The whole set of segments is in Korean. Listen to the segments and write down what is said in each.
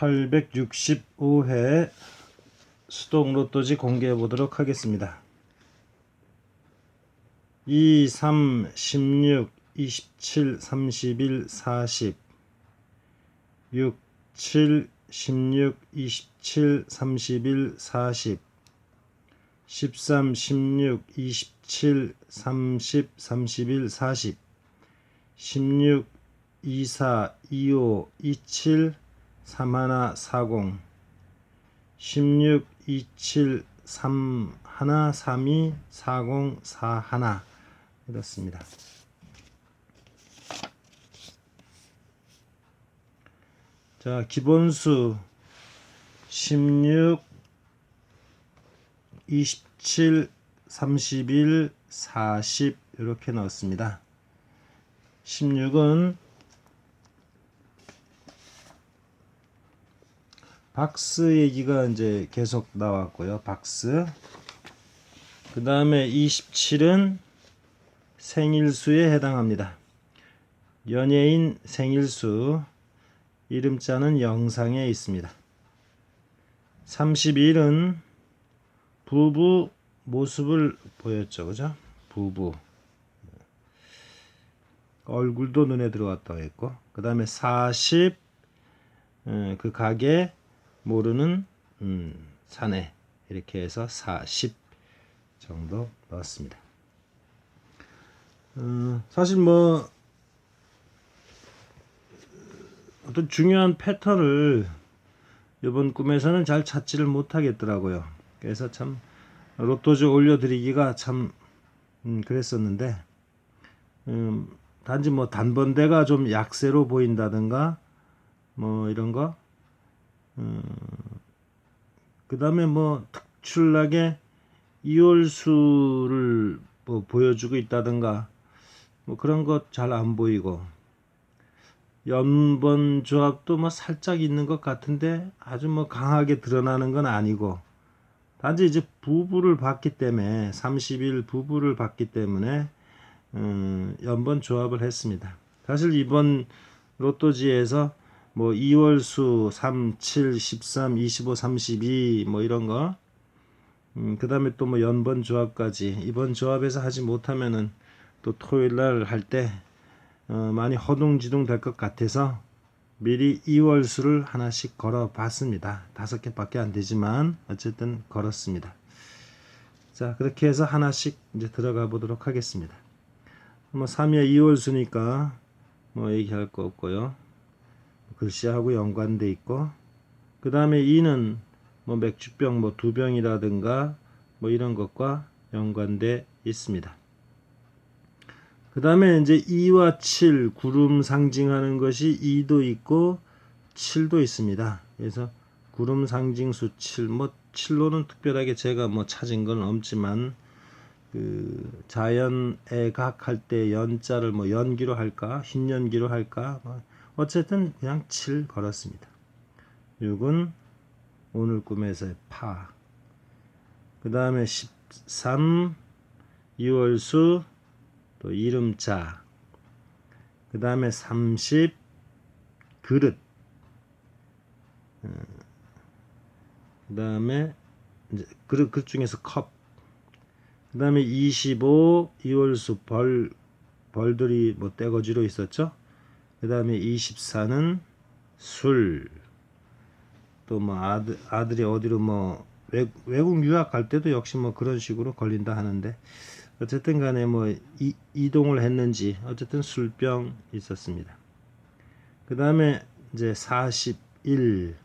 865회 수동 로또지 공개해 보도록 하겠습니다. 2, 3, 16, 27, 31, 40 6, 7, 16, 27, 31, 40 13, 16, 27, 30, 31, 40 16, 24, 25, 27, 31, 40 16, 27, 31, 32, 40, 41 이렇습니다. 자, 기본수 16, 27, 31, 40 이렇게 넣었습니다. 16은 박스 얘기가 이제 계속 나왔고요. 박스. 그 다음에 27은 생일수에 해당합니다. 연예인 생일수. 이름자는 영상에 있습니다. 31은 부부 모습을 보였죠. 그죠? 부부. 얼굴도 눈에 들어왔다고 했고. 그 다음에 40, 어, 그 가게 모르는 음, 사내 이렇게 해서 40 정도 넣었습니다. 어, 사실 뭐 어떤 중요한 패턴을 이번 꿈에서는 잘 찾지를 못하겠더라고요. 그래서 참 로또즈 올려드리기가 참 음, 그랬었는데 음, 단지 뭐 단번대가 좀 약세로 보인다든가 뭐 이런 거 음, 그 다음에 뭐 특출나게 이월수를 뭐 보여주고 있다든가 뭐 그런 것 잘 안 보이고 연번 조합도 뭐 살짝 있는 것 같은데 아주 뭐 강하게 드러나는 건 아니고 단지 이제 부부를 봤기 때문에 30일 부부를 봤기 때문에 음, 연번 조합을 했습니다. 사실 이번 로또지에서 뭐 2월수 3, 7, 13, 25, 32 뭐 이런 거. 음, 그다음에 또 뭐 연번 조합까지 이번 조합에서 하지 못하면은 또 토요일 날 할때 어, 많이 허둥지둥 될 것 같아서 미리 2월 수를 하나씩 걸어 봤습니다. 다섯 개밖에 안 되지만 어쨌든 걸었습니다. 자, 그렇게 해서 하나씩 이제 들어가 보도록 하겠습니다. 뭐 3위에 2월 수니까 뭐 얘기할 거 없고요. 글씨하고 연관돼 있고 그 다음에 2는 뭐 맥주병 뭐 두 병이라든가 뭐 이런 것과 연관돼 있습니다. 그 다음에 이제 2와 7 구름 상징하는 것이 2도 있고 7도 있습니다. 그래서 구름 상징수 7, 뭐 7로는 특별하게 제가 뭐 찾은 건 없지만 그 자연의 각할 때 연자를 뭐 연기로 할까 흰 연기로 할까 뭐 어쨌든 그냥 7 걸었습니다. 6은 오늘 꿈에서의 파. 그 다음에 13 2월수 또 이름자. 그 다음에 30 그릇. 그 다음에 그릇 그 중에서 컵. 그 다음에 25 이월수 벌 벌들이 뭐 떼거지로 있었죠. 그 다음에 24는 술. 또 뭐 아들, 아들이 어디로 뭐 외, 외국 유학 갈 때도 역시 뭐 그런 식으로 걸린다 하는데 어쨌든 간에 뭐 이, 이동을 했는지 어쨌든 술병 있었습니다. 그 다음에 이제 41,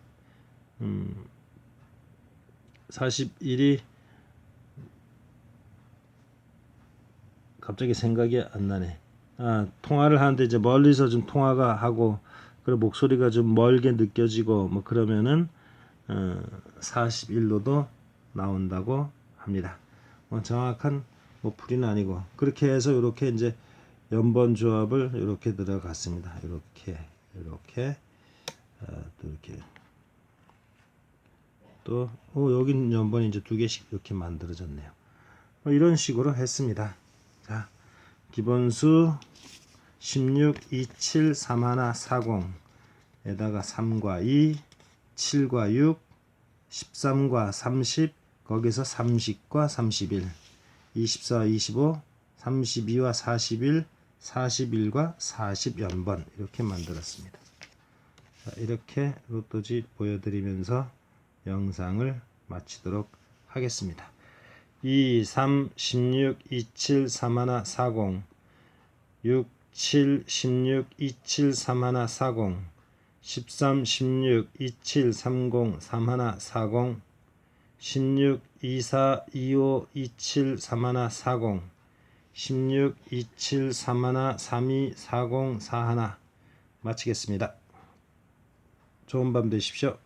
음, 41이 갑자기 생각이 안 나네. 아, 통화를 하는데 이제 멀리서 좀 통화가 하고 그리고 목소리가 좀 멀게 느껴지고 뭐 그러면은 어, 41로도 나온다고 합니다. 뭐 정확한 뭐 풀이는 아니고 그렇게 해서 이렇게 이제 연번 조합을 이렇게 들어갔습니다. 이렇게 이렇게 어, 또 이렇게 또 어, 여기 연번이 이제 두 개씩 이렇게 만들어졌네요. 뭐 이런 식으로 했습니다. 자 기본수 16, 27, 31, 40 에다가 3과 2 7과 6, 13과 30, 거기서 30과 31, 24, 25, 32와 41, 41과 40연번 이렇게 만들었습니다. 자, 이렇게 로또지 보여드리면서 영상을 마치도록 하겠습니다. 2, 3, 16, 27, 31, 40 6, 7, 16, 27, 31, 40 13, 16, 27, 30, 31, 40 16, 24, 25, 27, 31, 40 16, 27, 31, 32, 40, 41 마치겠습니다. 좋은 밤 되십시오.